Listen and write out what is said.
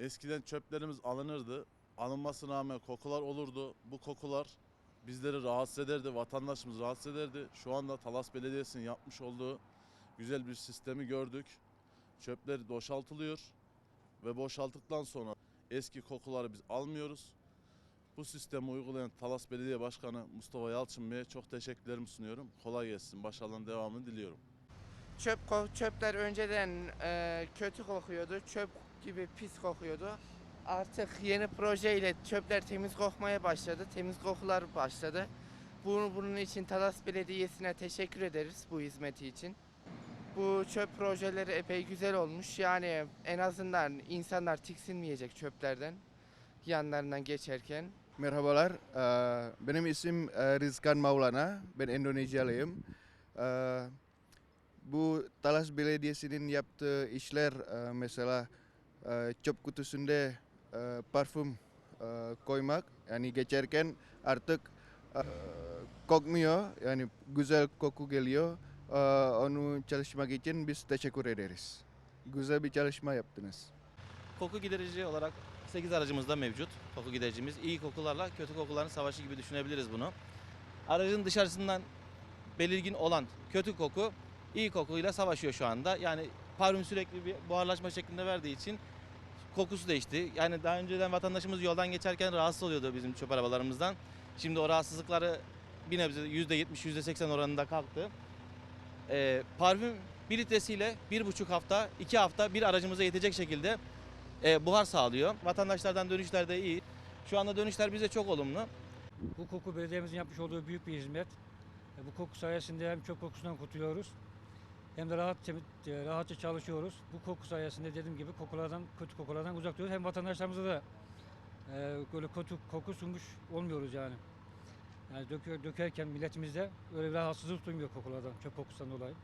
Eskiden çöplerimiz alınırdı. Alınmasına rağmen kokular olurdu. Bu kokular bizleri rahatsız ederdi, vatandaşımız rahatsız ederdi. Şu anda Talas Belediyesi'nin yapmış olduğu güzel bir sistemi gördük. Çöpler boşaltılıyor ve boşalttıktan sonra eski kokuları biz almıyoruz. Bu sistemi uygulayan Talas Belediye Başkanı Mustafa Yalçın Bey'e çok teşekkürlerimi sunuyorum. Kolay gelsin. Başarıların devamını diliyorum. Çöp çöpler önceden e, kötü kokuyordu. Çöp gibi pis kokuyordu. Artık yeni projeyle çöpler temiz kokmaya başladı. Temiz kokular başladı. Bunu, bunun için Talas Belediyesi'ne teşekkür ederiz bu hizmeti için. Bu çöp projeleri epey güzel olmuş. Yani en azından insanlar tiksinmeyecek çöplerden yanlarından geçerken. Merhabalar, eee, benim isim eee, Rizkan Maulana, ben Indonezyalıyım. Bu Talas Belediyesi'nin yaptığı işler eee, mesela eee, çöp kutusunda eee, parfüm eee, koymak, yani geçerken artık kokmuyor, yani güzel koku geliyor. Onu çalışmak için biz teşekkür ederiz. Güzel bir çalışma yaptınız. Koku giderici olarak 8 aracımız da mevcut. Koku gidericimiz. İyi kokularla kötü kokuların savaşı gibi düşünebiliriz bunu. Aracın dışarısından belirgin olan kötü koku iyi kokuyla savaşıyor şu anda. Yani parfüm sürekli bir buharlaşma şeklinde verdiği için kokusu değişti. Yani daha önceden vatandaşımız yoldan geçerken rahatsız oluyordu bizim çöp arabalarımızdan. Şimdi o rahatsızlıkları bir nebze %70, %80 oranında kalktı. Ee, parfüm 1 litresiyle 1,5 hafta, 2 hafta bir aracımıza yetecek şekilde e, buhar sağlıyor. Vatandaşlardan dönüşler de iyi. Şu anda dönüşler bize çok olumlu. Bu koku belediyemizin yapmış olduğu büyük bir hizmet. E, Bu koku sayesinde hem çöp kokusundan kurtuluyoruz hem de rahat temi- e, rahatça çalışıyoruz. Bu koku sayesinde dediğim gibi kokulardan, kötü kokulardan uzak duruyoruz. Hem vatandaşlarımıza da e, böyle kötü koku sunmuş olmuyoruz yani. Yani dökü- dökerken milletimizde öyle bir rahatsızlık duymuyor kokulardan, çöp kokusundan dolayı.